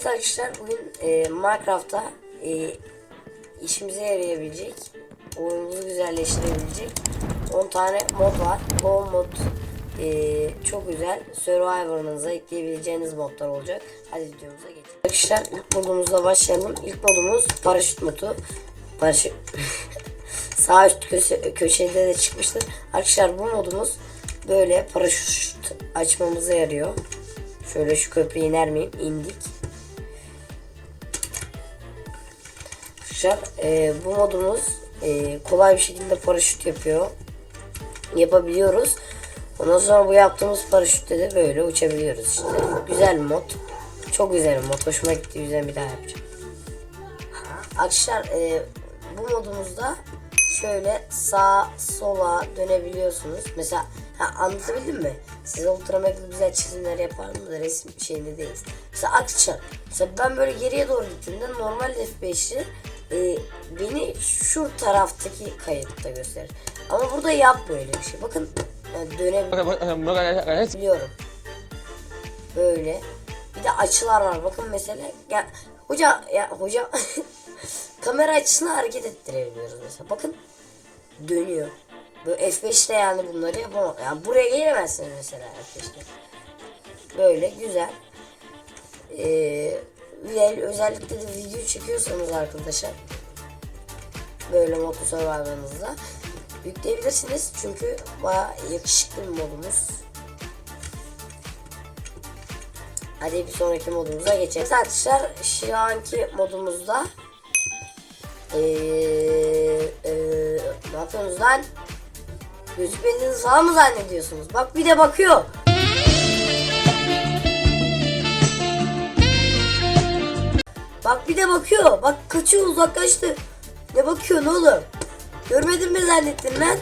Evet arkadaşlar bugün e, Minecraft'ta e, işimize yarayabilecek, oyunumuzu güzelleştirebilecek 10 tane mod var. Bu mod e, çok güzel. Survivor'ınıza ekleyebileceğiniz modlar olacak. Hadi videomuza geçelim. Arkadaşlar ilk modumuzla başlayalım. İlk modumuz paraşüt modu. Paraşüt sağ üst köşe, köşede de çıkmıştır. Arkadaşlar bu modumuz böyle paraşüt açmamıza yarıyor. Şöyle şu köprüye iner miyim? İndik. Arkadaşlar e, bu modumuz e, kolay bir şekilde paraşüt yapıyor. Yapabiliyoruz. Ondan sonra bu yaptığımız paraşütle de böyle uçabiliyoruz işte. Güzel mod. Çok güzel mod. Hoşuma gitti. Yüzden bir daha yapacağım. Arkadaşlar e, bu modumuzda şöyle sağ sola dönebiliyorsunuz. Mesela ha, anlatabildim mi? Size ultramega güzel çizimler yapardım da resim şeyinde değiliz. Mesela arkadaşlar mesela ben böyle geriye doğru gittiğimde normal F5'i e, beni şu taraftaki kayıtta gösterir. Ama burada yapmıyor öyle bir şey. Bakın yani dönebiliyorum. Böyle. Bir de açılar var. Bakın mesela. Ya, hoca ya hoca kamera açısını hareket ettirebiliyoruz mesela. Bakın dönüyor. Böyle F5'te yani bunları yapamam. Yani buraya gelemezsiniz mesela F5'te. Böyle güzel. Ee, güzel özellikle de video çekiyorsanız arkadaşlar böyle Moto Survivor'ınızda yükleyebilirsiniz. Çünkü baya yakışıklı bir modumuz. Hadi bir sonraki modumuza geçelim. Arkadaşlar şu anki modumuzda ee, ee, ne yapıyorsunuz lan? Gözükmediğinizi mı zannediyorsunuz? Bak bir de bakıyor. Bak bir de bakıyor. Bak kaçıyor uzaklaştı. Ne bakıyorsun oğlum? Görmedin mi zannettin lan?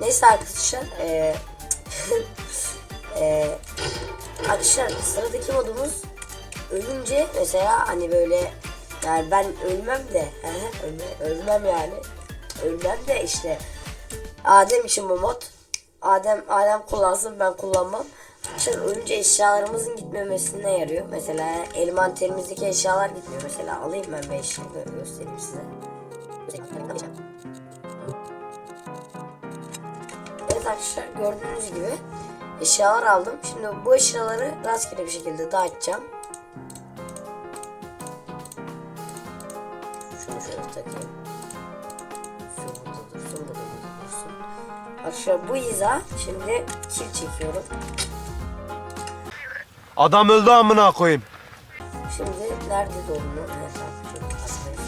Neyse arkadaşlar. Eee eee arkadaşlar sıradaki modumuz ölünce mesela hani böyle yani ben ölmem de ölme, ölmem yani ölmem de işte Adem için bu mod Adem Adem kullansın ben kullanmam Şimdi ölünce eşyalarımızın gitmemesine yarıyor. Mesela elmanterimizdeki eşyalar gitmiyor. Mesela alayım ben bir eşya gö- göstereyim size. Evet arkadaşlar gördüğünüz gibi eşyalar aldım. Şimdi bu eşyaları rastgele bir şekilde dağıtacağım. Şunu şöyle takayım. Arkadaşlar bu iza şimdi kil çekiyorum. Adam öldü amına koyayım. Şimdi nerede aslında.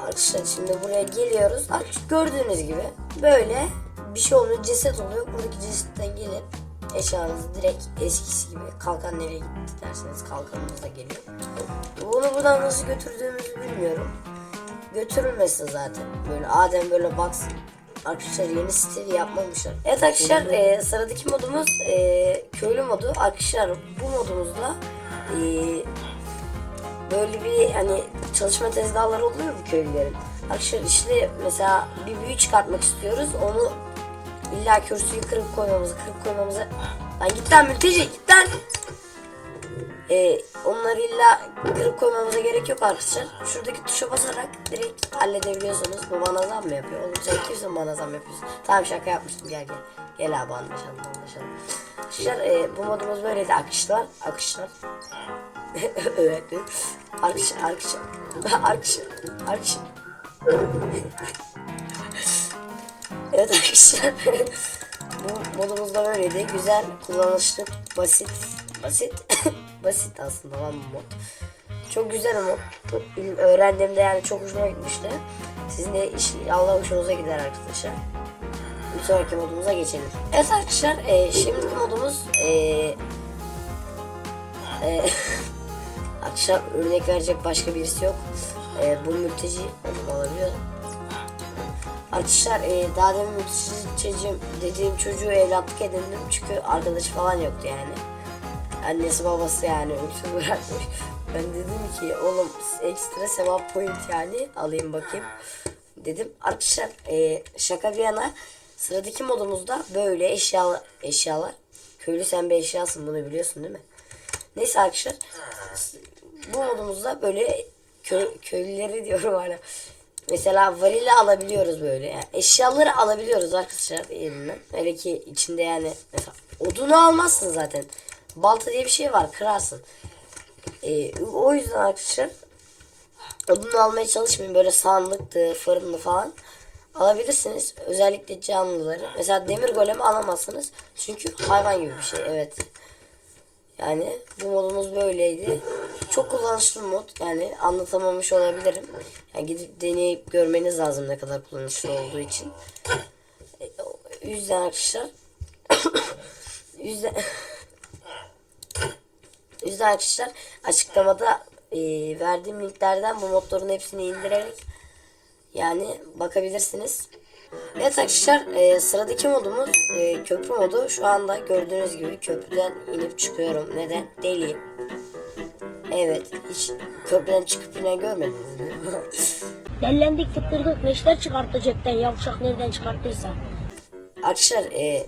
Arkadaşlar şimdi buraya geliyoruz. Gördüğünüz gibi böyle bir şey oluyor. Ceset oluyor. Buradaki cesetten gelip eşyanız direkt eskisi gibi kalkan nereye gitti derseniz kalkanımız da geliyor. Bunu buradan nasıl götürdüğümüzü bilmiyorum. Götürülmesin zaten. Böyle Adem böyle baksın. Arkadaşlar yeni siteyi yapmamışlar. Evet arkadaşlar e, sıradaki modumuz e, köylü modu. Arkadaşlar bu modumuzda e, böyle bir hani çalışma tezgahları oluyor bu köylülerin. Arkadaşlar işte mesela bir büyü çıkartmak istiyoruz. Onu illa kürsüyü kırıp koymamızı, kırıp koymamızı. Lan git lan mülteci git lan. Ee, onları illa kırıp koymamıza gerek yok arkadaşlar. Şuradaki tuşa basarak direkt halledebiliyorsunuz. Bu bana zam mı yapıyor? Oğlum sen kimsin bana zam yapıyorsun? Tamam şaka yapmıştım gel gel. Gel abi anlaşalım anlaşalım. Arkadaşlar e, bu modumuz böyleydi akışlar. Akışlar. evet. Arkadaşlar arkadaşlar. Arkadaşlar. Arkadaşlar. evet arkadaşlar. bu modumuz da böyleydi. Güzel, kullanışlı, basit. Basit. basit aslında lan bu mod. Çok güzel ama öğrendiğimde yani çok hoşuma gitmişti. Sizin de inşallah hoşunuza gider arkadaşlar. Bir sonraki modumuza geçelim. Evet arkadaşlar e, şimdiki modumuz e, e, arkadaşlar örnek verecek başka birisi yok. E, bu mülteci onu alabiliyorum. Arkadaşlar e, daha demin mülteci dediğim çocuğu evlatlık edindim çünkü arkadaşı falan yoktu yani. Annesi babası yani öksüz bırakmış. Ben dedim ki oğlum ekstra sevap point yani alayım bakayım dedim. Arkadaşlar e, şaka bir yana sıradaki modumuzda böyle eşyalar, eşyalar Köylü sen bir eşyasın bunu biliyorsun değil mi? Neyse arkadaşlar. Bu modumuzda böyle kö, köylüleri diyorum hala. Mesela varili alabiliyoruz böyle. Yani eşyaları alabiliyoruz arkadaşlar elinden. Öyle ki içinde yani mesela odunu almazsın zaten. Balta diye bir şey var kırarsın. Ee, o yüzden arkadaşlar odunu almaya çalışmayın. Böyle sandıktı, fırınlı falan alabilirsiniz. Özellikle canlıları. Mesela demir golemi alamazsınız. Çünkü hayvan gibi bir şey. Evet. Yani bu modumuz böyleydi. Çok kullanışlı bir mod. Yani anlatamamış olabilirim. Yani gidip deneyip görmeniz lazım ne kadar kullanışlı olduğu için. E, o yüzden arkadaşlar yüzden yüzden arkadaşlar açıklamada e, verdiğim linklerden bu modların hepsini indirerek yani bakabilirsiniz. Evet arkadaşlar e, sıradaki modumuz e, köprü modu. Şu anda gördüğünüz gibi köprüden inip çıkıyorum. Neden? Deliyim. Evet hiç köprüden çıkıp inen görmediniz mi? Dellendik tıktırdık neşter çıkarttı cepten yavşak nereden çıkarttıysa. Arkadaşlar e,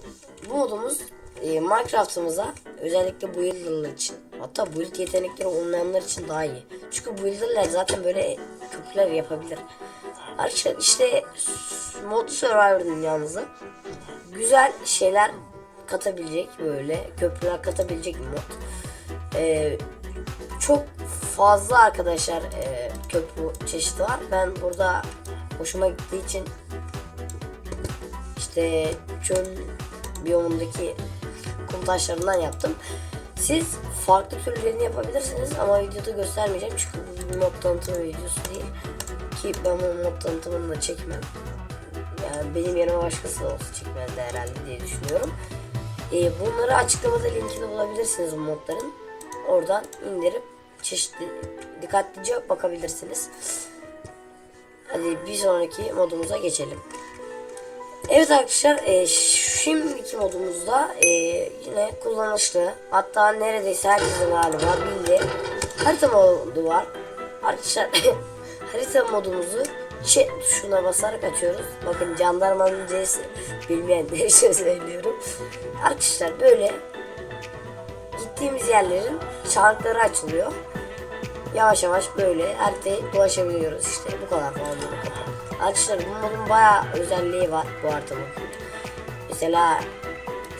bu modumuz e, Minecraft'ımıza özellikle builder'lar için hatta build yetenekleri olmayanlar için daha iyi. Çünkü builder'lar zaten böyle köprüler yapabilir. Arkadaşlar işte mod Survivor dünyamıza güzel şeyler katabilecek böyle köprüler katabilecek bir mod. E, çok fazla arkadaşlar e, köprü çeşidi var. Ben burada hoşuma gittiği için işte çöl biyomundaki kum taşlarından yaptım. Siz farklı türlerini yapabilirsiniz ama videoda göstermeyeceğim çünkü bu bir mod tanıtımı videosu değil. Ki ben bu mod tanıtımını da çekmem. Yani benim yerime başkası da olsa çekmezdi herhalde diye düşünüyorum. Ee, bunları açıklamada linkini bulabilirsiniz bu modların. Oradan indirip çeşitli dikkatlice bakabilirsiniz. Hadi bir sonraki modumuza geçelim. Evet arkadaşlar e, şimdiki modumuzda e, yine kullanışlı hatta neredeyse herkesin galiba bildiği harita modu var. Arkadaşlar harita modumuzu chat tuşuna basarak açıyoruz. Bakın jandarmanın C'si bilmeyenler için söylüyorum. Arkadaşlar böyle gittiğimiz yerlerin çarkları açılıyor. Yavaş yavaş böyle haritayı dolaşabiliyoruz işte bu kadar kapat. Arkadaşlar bu modun bayağı özelliği var bu haritanın. Mesela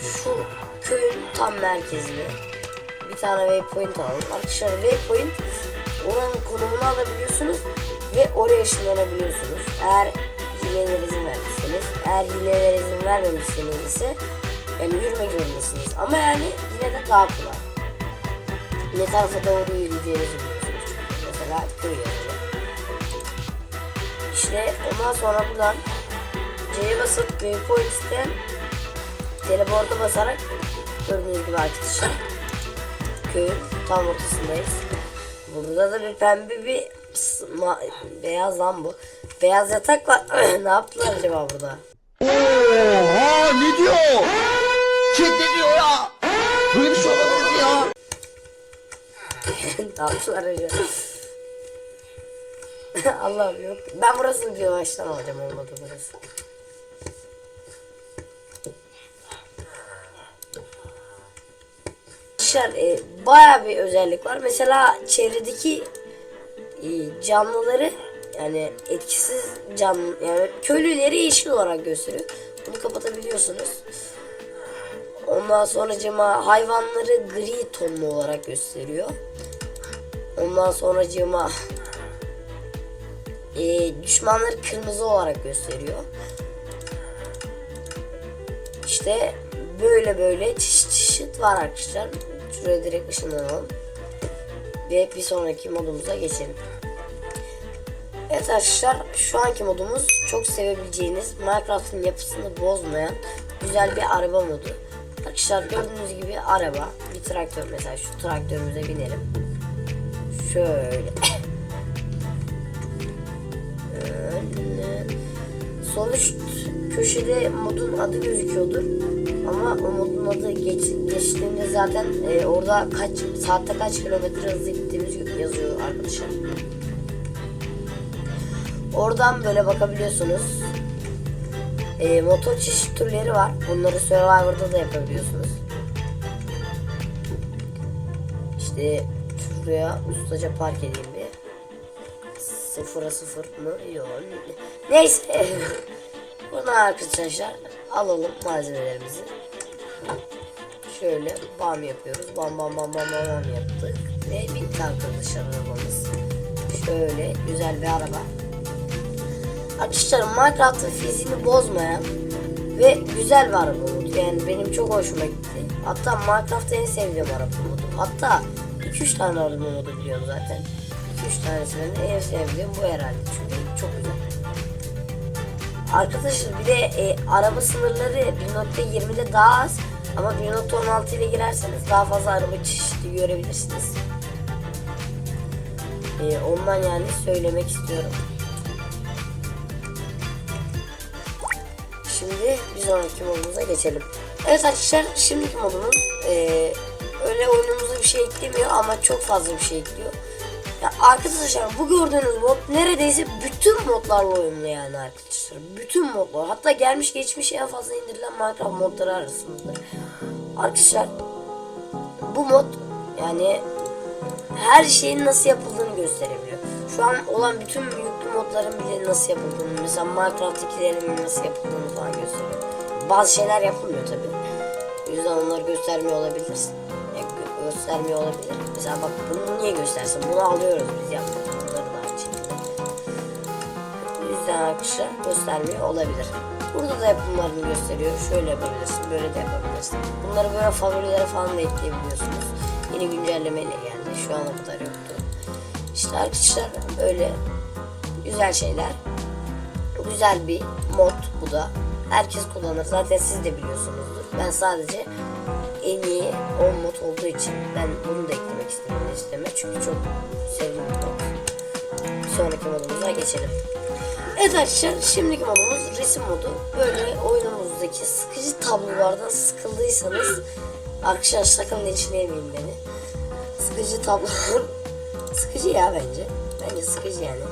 şu köyün tam merkezine bir tane waypoint alalım. Arkadaşlar waypoint oranın konumunu alabiliyorsunuz ve oraya ışınlanabiliyorsunuz. Eğer hileler izin vermişseniz, eğer hileler izin vermemişseniz ise yani yürümek zorundasınız. Ama yani yine de daha kolay. Ne tarafa doğru yürüyeceğinizi. Mesela yazıyor. İşte ondan sonra buradan C'ye basıp waypoint'ten teleporta basarak gördüğünüz gibi arkadaşlar köyün tam ortasındayız. Burada da bir pembe bir beyaz lan bu. Beyaz yatak var. ne yaptılar acaba burada? Oha ne diyor? Kim ne diyor ya? Böyle bir şey olabilir ya? ne yaptılar acaba? Allah'ım yok. Ben burasını bir baştan alacağım olmadı burası. Arkadaşlar e, baya bir özellik var. Mesela çevredeki e, canlıları yani etkisiz canlı yani köylüleri yeşil olarak gösteriyor. Bunu kapatabiliyorsunuz. Ondan sonra cima hayvanları gri tonlu olarak gösteriyor. Ondan sonra cima e, düşmanları kırmızı olarak gösteriyor. İşte böyle böyle çeşit çeşit var arkadaşlar. Şuraya direkt ışınlanalım. Ve bir sonraki modumuza geçelim. Evet arkadaşlar şu anki modumuz çok sevebileceğiniz Minecraft'ın yapısını bozmayan güzel bir araba modu. Arkadaşlar gördüğünüz gibi araba bir traktör mesela şu traktörümüze binelim. Şöyle. Sol köşede modun adı gözüküyordur. Ama o modun adı geç, geçtiğinde zaten e, orada kaç saatte kaç kilometre hızlı gittiğimiz yazıyor arkadaşlar. Oradan böyle bakabiliyorsunuz. E, motor çeşit türleri var. Bunları Survivor'da da yapabiliyorsunuz. Şimdi şuraya ustaca park edeyim. Sıfıra sıfır mı? Yok. Neyse. Buradan arkadaşlar alalım malzemelerimizi. Şöyle bam yapıyoruz. Bam bam bam bam bam, yaptık. Ve bitti arkadaşlar arabamız. Şöyle güzel bir araba. Arkadaşlar Minecraft'ın fiziğini bozmayan ve güzel bir araba oldu. Yani benim çok hoşuma gitti. Hatta Minecraft'ta en sevdiğim araba oldu. Hatta 2-3 tane araba modu biliyorum zaten. 2-3 tanesinden de en sevdiğim bu herhalde. Çünkü çok güzel. Arkadaşlar bir de e, araba sınırları 1.20'de daha az ama 1.16 ile girerseniz daha fazla araba çeşidi görebilirsiniz. E, ondan yani söylemek istiyorum. Şimdi bir sonraki modumuza geçelim. Evet arkadaşlar şimdiki modumuz eee, öyle oyunumuza bir şey eklemiyor ama çok fazla bir şey ekliyor. Ya arkadaşlar bu gördüğünüz mod neredeyse bütün modlarla uyumlu yani arkadaşlar. Bütün modlar hatta gelmiş geçmiş en fazla indirilen Minecraft modları arasındadır. Arkadaşlar bu mod yani her şeyin nasıl yapıldığını gösterebiliyor. Şu an olan bütün yüklü modların bile nasıl yapıldığını, mesela Minecraft'takilerin nasıl yapıldığını falan gösteriyor. Bazı şeyler yapılmıyor tabi. O yüzden onları göstermiyor olabilirsin. Göstermiyor olabilir. Mesela bak bunu niye göstersin? Bunu alıyoruz biz yaptık. Bunları da şekilde. Yüzden arkadaşlar göstermiyor olabilir. Burada da yapımlarını gösteriyor. Şöyle yapabilirsin, böyle de yapabilirsin. Bunları böyle favorilere falan da ekleyebiliyorsunuz. Yeni güncellemeyle geldi. Şu ana kadar yoktu. İşte arkadaşlar böyle güzel şeyler. Güzel bir mod bu da. Herkes kullanır. Zaten siz de biliyorsunuzdur. Ben sadece en iyi 10 mod olduğu için ben bunu da eklemek istedim listeme. Çünkü çok sevdiğim bir mod. Sonraki modumuza geçelim. Evet arkadaşlar şimdiki modumuz resim modu. Böyle oyunumuzdaki sıkıcı tablolardan sıkıldıysanız arkadaşlar sakın linçleyemeyin beni. Sıkıcı tablolar sıkıcı ya bence. Bence sıkıcı yani.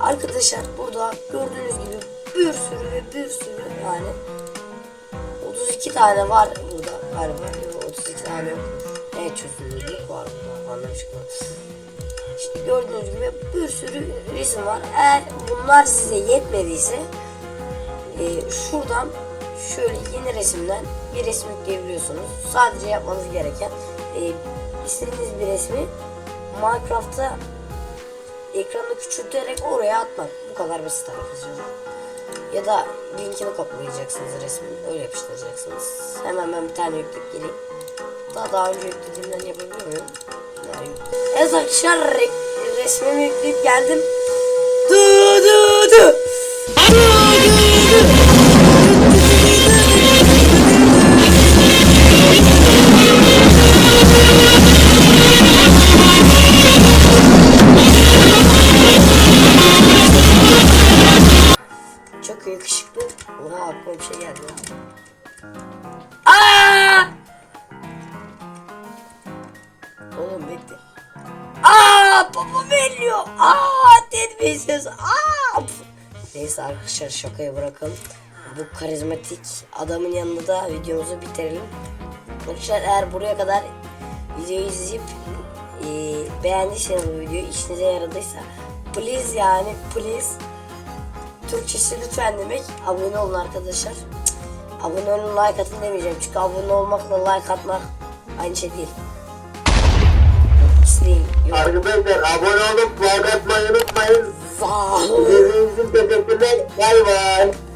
Arkadaşlar burada gördüğünüz gibi bir sürü ve bir sürü yani 32 tane var burada galiba. Yok, 32 tane yok. Evet çözünürlük var burada anlaşılan. İşte gördüğünüz gibi bir sürü resim var. Eğer bunlar size yetmediyse e, şuradan şöyle yeni resimden bir resim yükleyebiliyorsunuz. Sadece yapmanız gereken e, istediğiniz bir resmi Minecraft'ta ekranı küçülterek oraya atmak. Bu kadar basit arkadaşlar. Ya da linkini kopyalayacaksınız resmin. Öyle yapıştıracaksınız. Hemen ben bir tane yükleyip geleyim. Daha daha önce yüklediğimden yapabiliyor muyum? Ya, yük- Evet arkadaşlar re- resmimi yükleyip geldim. Du du du. Neyse arkadaşlar şakayı bırakalım. Bu karizmatik adamın yanında da videomuzu bitirelim. Arkadaşlar eğer buraya kadar videoyu izleyip e, beğendiyseniz bu videoyu işinize yaradıysa please yani please Türkçesi lütfen demek. Abone olun arkadaşlar. Cık, Abone olun like atın demeyeceğim. Çünkü abone olmakla like atmak aynı şey değil. Değil. Arkadaşlar abone olup like atmayı unutmayın. Bye-bye.